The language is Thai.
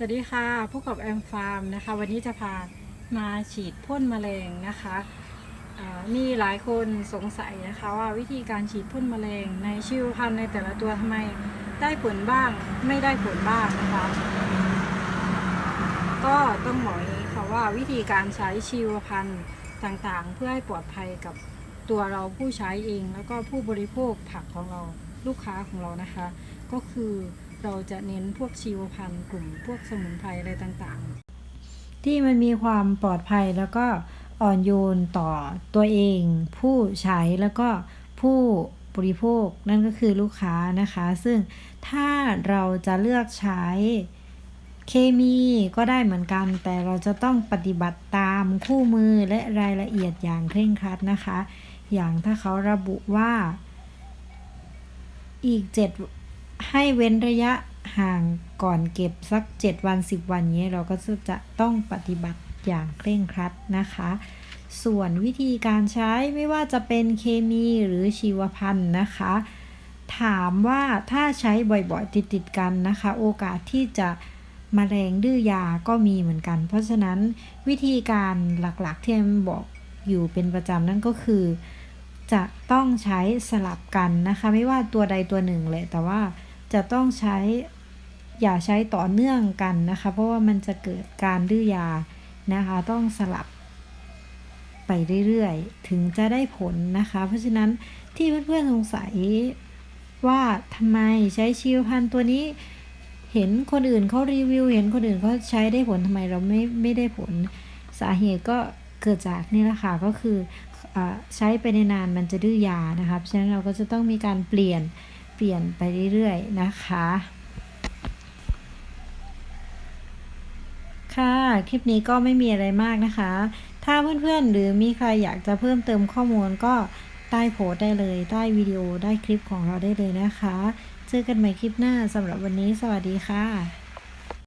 สวัสดีค่ะพบกับแอมฟาร์มนะคะ วันนี้จะพามาฉีดพ่นแมลงนะคะอ่ามีหลายคนสงสัยนะคะว่าวิธีการฉีดพ่นแมลงในชีวพันธุ์ในแต่ละตัวทำไมได้ผลบ้างไม่ได้ผลบ้างนะคะ ก็ต้องบอกนี้ค่ะว่าวิธีการใช้ชีวพันธุ์ต่างๆ เพื่อให้ปลอดภัยกับตัวเราผู้ใช้เอง แล้วก็ผู้บริโภคผักของเราลูกค้าของเรานะคะ ก็คือ เราจะเน้นพวกชีวพันธุ์กลุ่มพวกสมุนไพรอะไรต่างๆ ที่มันมีความปลอดภัยแล้วก็อ่อนโยนต่อตัวเอง ผู้ใช้แล้วก็ผู้บริโภคนั่นก็คือลูกค้านะคะ ซึ่งถ้าเราจะเลือกใช้เคมีก็ได้เหมือนกัน แต่เราจะต้องปฏิบัติตามคู่มือและรายละเอียดอย่างเคร่งครัดนะคะ อย่างถ้าเขาระบุว่าอีก 7 ให้เว้นระยะห่างก่อนเก็บสัก 7 วัน 10 วันนี้เราก็จะต้องปฏิบัติอย่างเคร่งครัดนะคะ ส่วนวิธีการใช้ไม่ว่าจะเป็นเคมีหรือชีวพันธุ์นะคะ ถามว่าถ้าใช้บ่อยๆติดๆกันนะคะ โอกาสที่จะมแมลงดื้อยาก็มีเหมือนกัน เพราะฉะนั้นวิธีการหลักๆที่แอมบอกอยู่เป็นประจำนั่นก็คือ จะต้องใช้สลับกันนะคะ ไม่ว่าตัวใดตัวหนึ่งเลยแต่ว่า จะต้องใช้อย่าใช้ต่อเนื่องกันนะคะ เพราะว่ามันจะเกิดการดื้อยานะคะ ต้องสลับไปเรื่อยๆ ถึงจะได้ผลนะคะ เพราะฉะนั้นที่เพื่อนๆสงสัยว่าทำไมใช้ชิวพันธุ์ตัวนี้ เห็นคนอื่นเขารีวิว เห็นคนอื่นเขาใช้ได้ผลทำไมเราไม่ไม่ได้ผลสาเหตุก็เกิดจากนี่แหละค่ะก็คืออใช้ไปในนานมันจะดื้อยานะคะเพราะฉะนั้นเราก็จะต้องมีการเปลี่ยน เปลี่ยนไปเรื่อยๆนะคะ ค่ะ คลิปนี้ก็ไม่มีอะไรมากนะคะ ถ้าเพื่อนๆหรือมีใครอยากจะเพิ่มเติมข้อมูลก็ใต้โพสได้เลย ใต้วิดีโอ ได้คลิปของเราได้เลยนะคะ เจอกันใหม่คลิปหน้าสำหรับวันนี้ สวัสดีค่ะ